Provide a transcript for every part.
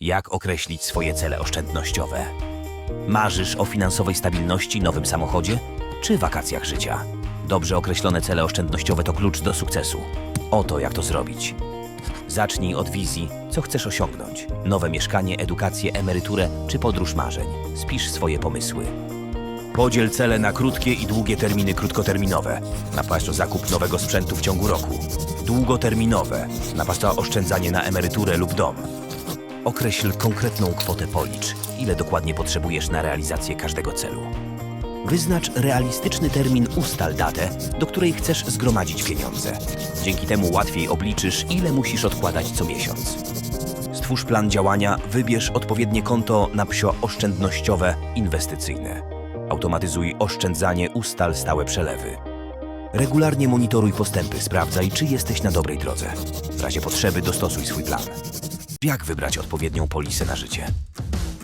Jak określić swoje cele oszczędnościowe? Marzysz o finansowej stabilności, nowym samochodzie czy wakacjach życia? Dobrze określone cele oszczędnościowe to klucz do sukcesu. Oto jak to zrobić. Zacznij od wizji, co chcesz osiągnąć. Nowe mieszkanie, edukację, emeryturę czy podróż marzeń. Spisz swoje pomysły. Podziel cele na krótkie i długie terminy krótkoterminowe. Napaść o zakup nowego sprzętu w ciągu roku. Długoterminowe. Napaść o oszczędzanie na emeryturę lub dom. Określ konkretną kwotę policz, ile dokładnie potrzebujesz na realizację każdego celu. Wyznacz realistyczny termin, ustal datę, do której chcesz zgromadzić pieniądze. Dzięki temu łatwiej obliczysz, ile musisz odkładać co miesiąc. Stwórz plan działania, wybierz odpowiednie konto na psio oszczędnościowe, inwestycyjne. Automatyzuj oszczędzanie, ustal stałe przelewy. Regularnie monitoruj postępy, sprawdzaj, czy jesteś na dobrej drodze. W razie potrzeby dostosuj swój plan. Jak wybrać odpowiednią polisę na życie?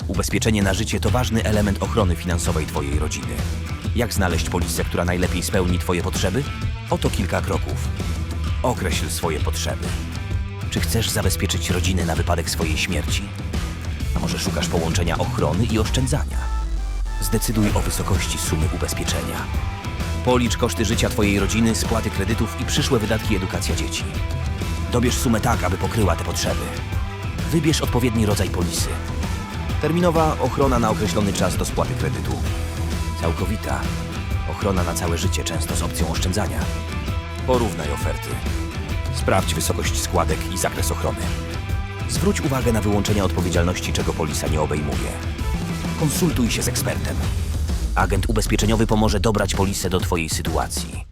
Ubezpieczenie na życie to ważny element ochrony finansowej Twojej rodziny. Jak znaleźć polisę, która najlepiej spełni Twoje potrzeby? Oto kilka kroków. Określ swoje potrzeby. Czy chcesz zabezpieczyć rodzinę na wypadek swojej śmierci? A może szukasz połączenia ochrony i oszczędzania? Zdecyduj o wysokości sumy ubezpieczenia. Policz koszty życia Twojej rodziny, spłaty kredytów i przyszłe wydatki edukacja dzieci. Dobierz sumę tak, aby pokryła te potrzeby. Wybierz odpowiedni rodzaj polisy. Terminowa ochrona na określony czas do spłaty kredytu. Całkowita ochrona na całe życie, często z opcją oszczędzania. Porównaj oferty. Sprawdź wysokość składek i zakres ochrony. Zwróć uwagę na wyłączenia odpowiedzialności, czego polisa nie obejmuje. Konsultuj się z ekspertem. Agent ubezpieczeniowy pomoże dobrać polisę do Twojej sytuacji.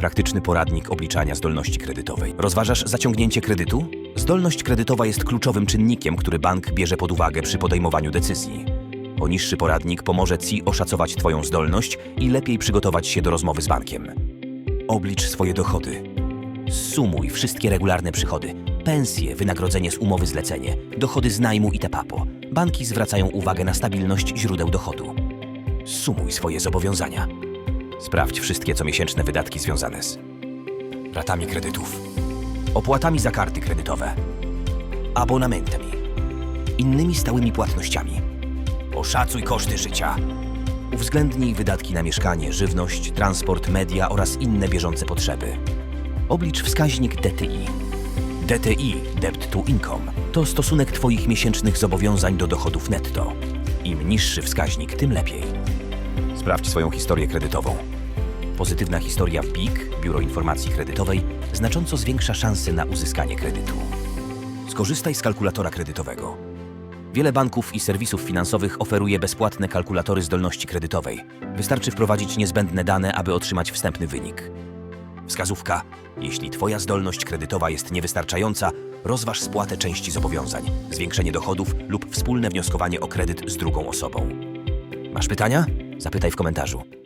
Praktyczny poradnik obliczania zdolności kredytowej. Rozważasz zaciągnięcie kredytu? Zdolność kredytowa jest kluczowym czynnikiem, który bank bierze pod uwagę przy podejmowaniu decyzji. Poniższy poradnik pomoże Ci oszacować Twoją zdolność i lepiej przygotować się do rozmowy z bankiem. Oblicz swoje dochody. Sumuj wszystkie regularne przychody. Pensje, wynagrodzenie z umowy zlecenie, dochody z najmu i tepapo. Banki zwracają uwagę na stabilność źródeł dochodu. Sumuj swoje zobowiązania. Sprawdź wszystkie comiesięczne wydatki związane z ratami kredytów, opłatami za karty kredytowe, abonamentami, innymi stałymi płatnościami. Oszacuj koszty życia. Uwzględnij wydatki na mieszkanie, żywność, transport, media oraz inne bieżące potrzeby. Oblicz wskaźnik DTI. DTI, Debt to Income, to stosunek Twoich miesięcznych zobowiązań do dochodów netto. Im niższy wskaźnik, tym lepiej. Sprawdź swoją historię kredytową. Pozytywna historia w BIG, Biuro Informacji Kredytowej, znacząco zwiększa szanse na uzyskanie kredytu. Skorzystaj z kalkulatora kredytowego. Wiele banków i serwisów finansowych oferuje bezpłatne kalkulatory zdolności kredytowej. Wystarczy wprowadzić niezbędne dane, aby otrzymać wstępny wynik. Wskazówka: jeśli Twoja zdolność kredytowa jest niewystarczająca, rozważ spłatę części zobowiązań, zwiększenie dochodów lub wspólne wnioskowanie o kredyt z drugą osobą. Masz pytania? Zapytaj w komentarzu.